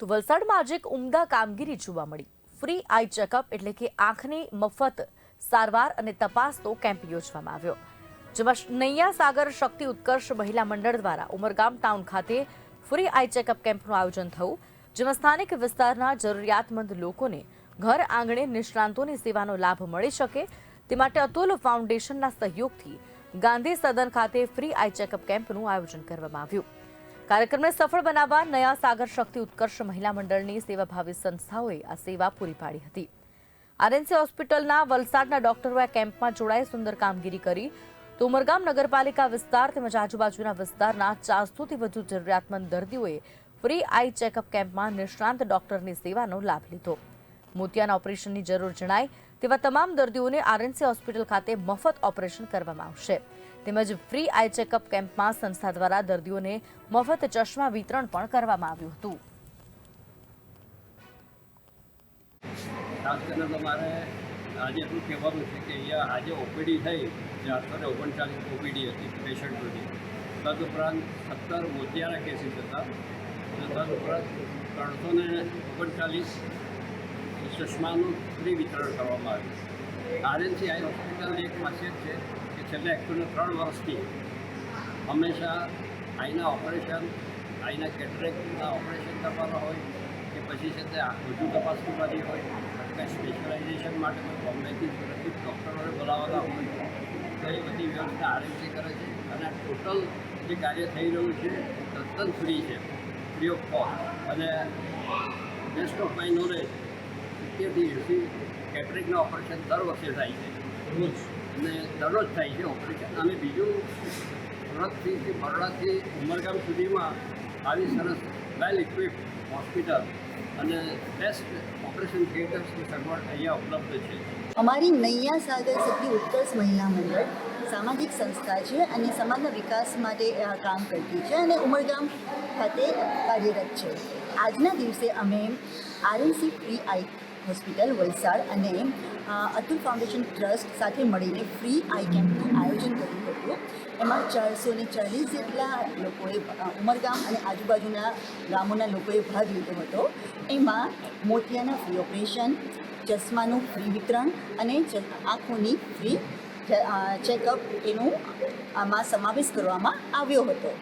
તો વલસાડમાં આજે એક ઉમદા કામગીરી જોવા મળી. ફ્રી આઈ ચેકઅપ એટલે કે આંખની મફત સારવાર અને તપાસનો કેમ્પ યોજવામાં આવ્યો. જેમાં નૈયા સાગર શક્તિ ઉત્કર્ષ મહિલા મંડળ દ્વારા ઉમરગામ ટાઉન ખાતે ફ્રી આઈ ચેકઅપ કેમ્પનું આયોજન થયું, જેમાં સ્થાનિક વિસ્તારના જરૂરિયાતમંદ લોકોને ઘર આંગણે નિષ્ણાંતોની સેવાનો લાભ મળી શકે. તે માટે અતુલ ફાઉન્ડેશનના સહયોગથી ગાંધી સદન ખાતે ફ્રી આઈ ચેકઅપ કેમ્પનું આયોજન કરવામાં આવ્યું. કાર્યક્રમને સફળ બનાવવા નયા સાગર શક્તિ ઉત્કર્ષ મહિલા મંડળની સેવાભાવી સંસ્થાઓએ આ સેવા પૂરી પાડી હતી. આરએનસી હોસ્પિટલના વલસાડના ડોક્ટરોએ કેમ્પમાં જોડાઈ સુંદર કામગીરી કરી. તો ઉમરગામ નગરપાલિકા વિસ્તાર તેમજ આજુબાજુના વિસ્તારના ચારસોથી વધુ જરૂરિયાતમંદ દર્દીઓએ ફ્રી આઈ ચેકઅપ કેમ્પમાં નિષ્ણાંત ડોક્ટરની સેવાનો લાભ લીધો. મોતિયાના ઓપરેશનની જરૂર જણાય તેવા તમામ દર્દીઓને આરએનસી હોસ્પિટલ ખાતે મફત ઓપરેશન કરવામાં આવશે. તેમજ ફ્રી આઈ ચેકઅપ કેમ્પમાં સંસ્થા દ્વારા દર્દીઓને મફત ચશ્મા વિતરણ પણ કરવામાં આવ્યું હતું. ખાસ કરીને તમારે આજે એટલું કહેવાનું છે કે અહીંયા આજે ઓપીડી થઈ ચારસો ઓગણચાલીસ ઓપીડી હતી પેશન્ટોની તદુપરાંત સત્તર મોતિયાના કેસીસ હતા. તદુપરાંત ત્રણસો ને ઓગણચાલીસ ચશ્માનું ફ્રી વિતરણ કરવામાં આવ્યું આરએનસી આઈ હોસ્પિટલની એક ખાસિયત છે કે છેલ્લા એકસો ત્રણ વર્ષથી હંમેશા આઈના ઓપરેશન, આઈના કેટરેક્ટના ઓપરેશન કરવાના હોય કે પછી છે તે વધુ તપાસ કરવાની હોય કે સ્પેશિયલાઇઝેશન માટે કોઈ બોમ્બેથી સુરતથી ડૉક્ટરોને બોલાવવાના હોય તો એ બધી વ્યવસ્થા આરએમસી કરે છે અને ટોટલ જે કાર્ય થઈ રહ્યું છે તદ્દન ફ્રી છે ફ્રી ઓફ કોસ્ટ અને બેસ્ટ ઓફ માય નોલેજ સિત્તેરથી એંસી કેટરેકના ઓપરેશન દર વર્ષે થાય છે. રોજ. અને દરરોજ થાય છે ઓપરેશન. અને બીજું સુરતથી કે બરોડાથી ઉમરગામ સુધીમાં આવી સરસ વેલ ઇક્વિપ હોસ્પિટલ અને બેસ્ટ ઓપરેશન થિયેટર્સની સગવડ અહીંયા ઉપલબ્ધ છે. અમારી નૈયા સાગર શક્તિ ઉત્કર્ષ મહિલા મંડળ સામાજિક સંસ્થા છે અને સમાજના વિકાસ માટે કામ કરતી છે અને ઉમરગામ ખાતે કાર્યરત છે. આજના દિવસે અમે RNC free eye hospital, Valsad અને અતુલ ફાઉન્ડેશન ટ્રસ્ટ સાથે મળીને ફ્રી આઈ કેમ્પનું આયોજન કર્યું હતું. એમાં ચારસો ને ચાલીસ જેટલા લોકોએ ઉમરગામ અને આજુબાજુના ગામોના લોકોએ ભાગ લીધો હતો. એમાં મોતિયાના ફ્રી ઓપરેશન ચશ્માનું ફ્રી વિતરણ અને આંખોની ફ્રી ચેકઅપ એનું આમાં સમાવેશ કરવામાં આવ્યો હતો.